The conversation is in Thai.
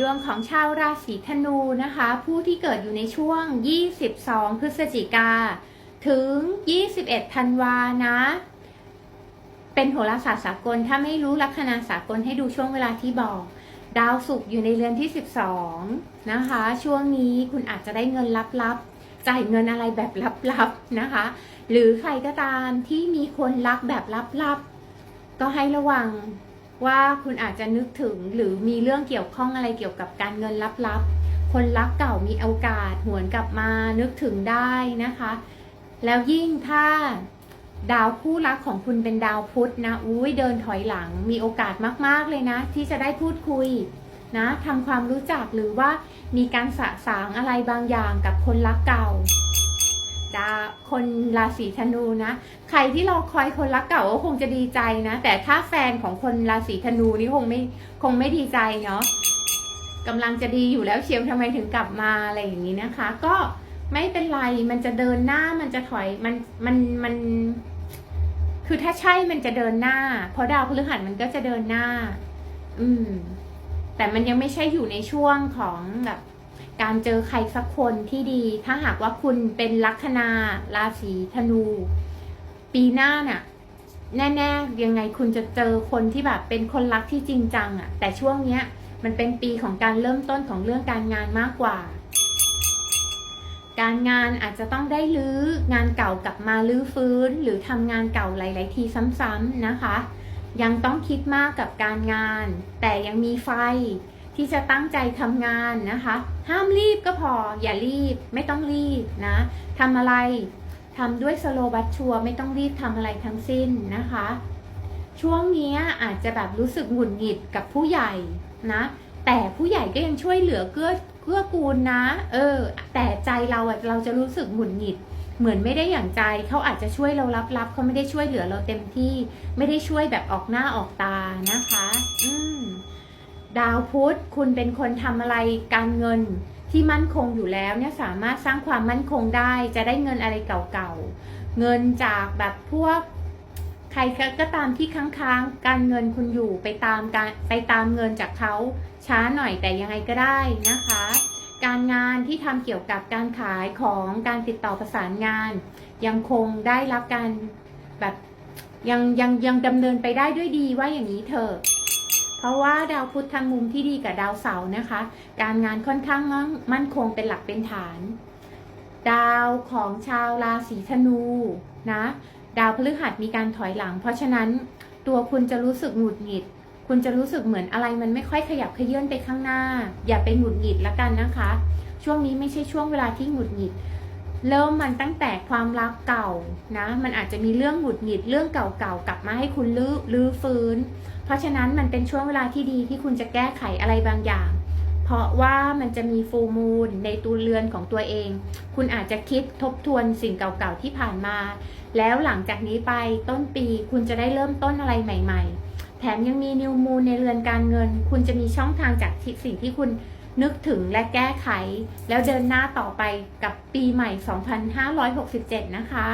ดวงของชาวราศีธนูนะคะ ผู้ที่เกิดอยู่ในช่วง 22 พฤศจิกา ถึง 21 ธันวานะ เป็นโหราศาสตร์สากล ถ้าไม่รู้ลัคนาสากลให้ดูช่วงเวลาที่บอก ดาวศุกร์อยู่ในเรือนที่ 12 นะคะ ช่วงนี้คุณอาจจะได้เงินลับๆ จ่ายเงินอะไรแบบลับๆนะคะ หรือใครก็ตามที่มีคนรักแบบลับๆ ก็ให้ระวัง ว่าคุณอาจจะนึกถึงหรือมีเรื่องเกี่ยวข้องอะไรเกี่ยวกับการเงินลับๆ คนรักเก่ามีโอกาสหวนกลับมานึกถึงได้นะคะ แล้วยิ่งถ้าดาวคู่รักของคุณเป็นดาวพุธนะอุ้ยเดินถอยหลังมีโอกาสมากๆเลยนะ ที่จะได้พูดคุยนะทำความรู้จักหรือว่ามีการสะสางอะไรบางอย่างกับคนรักเก่า ดาคนราศีธนูนะ ใครที่รอคอยคนรักเก่าก็คงจะดีใจนะ แต่ถ้าแฟนของคนราศีธนูนี่คงไม่คงไม่ดีใจเนาะกำลังจะดีอยู่แล้วเชียวทำไมถึงกลับมาอะไรอย่างนี้นะคะ ก็ไม่เป็นไรมันจะเดินหน้ามันจะถอยมันมันมัน คือถ้าใช่มันจะเดินหน้า เพราะดาวพฤหัสมันก็จะเดินหน้า อืม แต่มันยังไม่ใช่อยู่ในช่วงของแบบ การเจอใครสักคนที่ดี ถ้าหากว่าคุณเป็นลัคนาราศีธนู ปีหน้าเนี่ยแน่ๆ ยังไงคุณจะเจอคนที่แบบเป็นคนรักที่จริงจังอะ่ะ แต่ช่วงเนี้ย มันเป็นปีของการเริ่มต้นของเรื่องการงานมากกว่า การงานอาจจะต้องได้รื้องานเก่ากลับมาลื้อฟื้น หรือทำงานเก่าหลายๆทีซ้ำๆนะคะ ยังต้องคิดมากกับการงาน แต่ยังมีไฟ ที่จะตั้งใจทำงานนะคะ ห้ามรีบก็พออย่ารีบไม่ต้องรีบนะทำอะไรทำด้วยสโลบัตชัวไม่ต้องรีบทำอะไรทั้งสิ้นนะคะ ช่วงนี้อาจจะแบบรู้สึกหงุดหงิดกับผู้ใหญ่นะ แต่ผู้ใหญ่ก็ยังช่วยเหลือเกื้อเกื้อกูลนะ เออ แต่ใจเราอะเราจะรู้สึกหงุดหงิดเหมือนไม่ได้อย่างใจเขาอาจจะช่วยเรารับๆเขาไม่ได้ช่วยเหลือเราเต็มที่ ไม่ได้ช่วยแบบออกหน้าออกตานะคะ อืม ดาวพุธคุณเป็นคนทำอะไรการเงินที่มั่นคงอยู่แล้วเนี่ยสามารถสร้างความมั่นคงได้ จะได้เงินอะไรเก่าๆ เงินจากแบบพวกใครก็ตามที่ค้างๆ การเงินคุณอยู่ไปตามการไปตามเงินจากเขาช้าหน่อยแต่ยังไงก็ได้นะคะ การงานที่ทำเกี่ยวกับการขายของการติดต่อประสานงาน ยังคงได้รับการแบบยังยังยังดำเนินไปได้ด้วยดีว่าอย่างนี้เถอะ เพราะว่าดาวพุธทำมุมที่ดีกับดาวเสาร์นะคะ การงานค่อนข้างมั่นคงเป็นหลักเป็นฐาน ดาวของชาวราศีธนูนะ ดาวพฤหัสมีการถอยหลัง เพราะฉะนั้นตัวคุณจะรู้สึกหงุดหงิด คุณจะรู้สึกเหมือนอะไรมันไม่ค่อยขยับเขยื่นไปข้างหน้า อย่าไปหงุดหงิดละกันนะคะ ช่วงนี้ไม่ใช่ช่วงเวลาที่หงุดหงิดเริ่มมันตั้งแต่ความรักเก่านะ มันอาจจะมีเรื่องหงุดหงิดเรื่องเก่าๆกลับมาให้คุณลือลื้อฟื้น เพราะฉะนั้นมันเป็นช่วงเวลาที่ดีที่คุณจะแก้ไขอะไรบางอย่าง เพราะว่ามันจะมีฟูมูลในตัวเรือนของตัวเอง คุณอาจจะคิดทบทวนสิ่งเก่าๆที่ผ่านมา แล้วหลังจากนี้ไปต้นปีคุณจะได้เริ่มต้นอะไรใหม่ ๆ แถมยังมีนิวมูลในเรือนการเงิน คุณจะมีช่องทางจากสิ่งที่คุณนึกถึงและแก้ไข แล้วเดินหน้าต่อไปกับปีใหม่ 2567 นะคะ